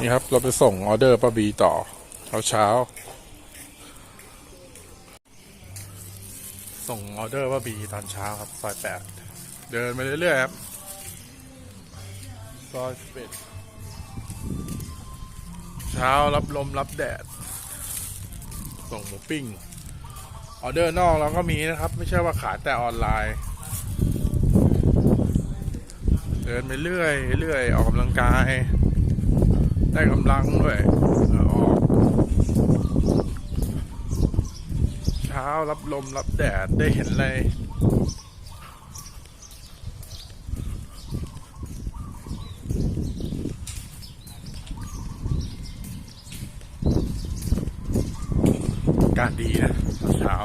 นี่ครับ เราไปส่งออเดอร์ป้าบีต่อเช้าเช้า ส่งออเดอร์ป้าบีตอนเช้าครับซอยแปดเดินไปเรื่อยๆครับซอยเป็ดเช้ารับลมรับแดด ส่งหมูปิ้งออเดอร์นอกเราก็มีนะครับ ไม่ใช่ว่าขายแต่ออนไลน์ เดินไปเรื่อยเรื่อยออกกำลังกาย ได้กำลังด้วยออก เช้ารับลมรับแดดได้เห็นอะไรกาศดีนะเช้า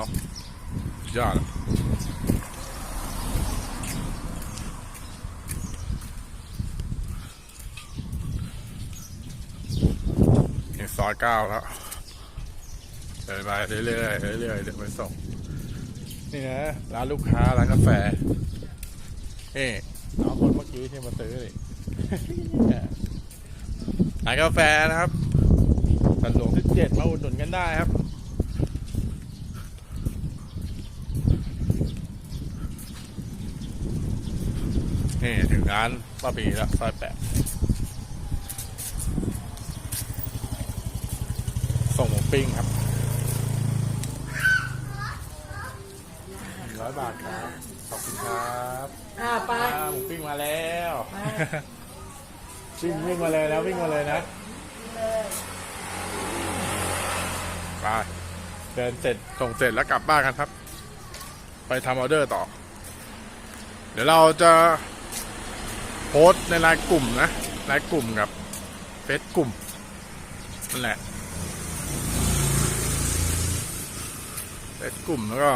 ยอด ซอยเก้าแล้วเดินไปเรื่อยๆเรื่อยๆเดี๋ยวไปส่งนี่นะร้านลูกค้าร้านกาแฟนี่น้องคนเมื่อกี้ที่มาซื้อนี่ร้านกาแฟนะครับสันหลวงที่เจ็ดมาอุดหนุนกันได้ครับนี่ถึงร้านป้าปีแล้วซอยแปด ส่งหมูปิ้งครับหนึ่งร้อยบาทครับ ขอบคุณครับอ่าไปอ่าหมูปิ้งมาแล้วไปวิ่งวิ่งมาเลยแล้ววิ่งมาเลยนะไปเดินเสร็จส่งเสร็จแล้วกลับบ้านกันครับ ไปทำออเดอร์ต่อ เดี๋ยวเราจะโพสต์ในไลน์กลุ่มนะไลน์กลุ่มกับเฟซกลุ่มนั่นแหละ เฟซกลุ่มแล้วก็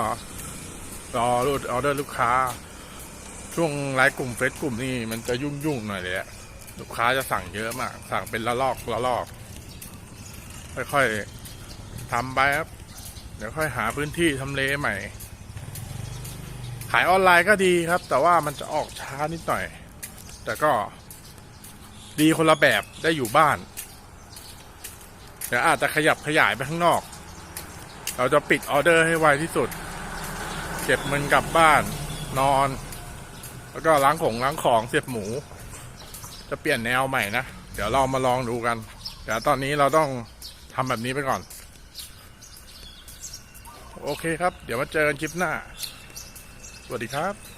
รอรูดออเดอร์ลูกค้า ช่วงไลฟ์กลุ่มเฟซกลุ่มนี่มันจะยุ่งยุ่งๆหน่อยเลยอะลูกค้าจะสั่งเยอะมาก สั่งเป็นละลอกละลอกค่อยๆทำไปครับ เดี๋ยวค่อยหาพื้นที่ทำเลใหม่ ขายออนไลน์ก็ดีครับ แต่ว่ามันจะออกช้านิดหน่อย แต่ก็ดีคนละแบบได้อยู่บ้าน เดี๋ยวอาจจะขยับขยายไปข้างนอก เราจะปิดออเดอร์ให้ไวที่สุด เก็บเงินกลับบ้านนอน แล้วก็ล้างของล้างของเสียบหมู จะเปลี่ยนแนวใหม่นะ เดี๋ยวเรามาลองดูกัน เดี๋ยวตอนนี้เราต้องทำแบบนี้ไปก่อน โอเคครับ เดี๋ยวมาเจอกันคลิปหน้า สวัสดีครับ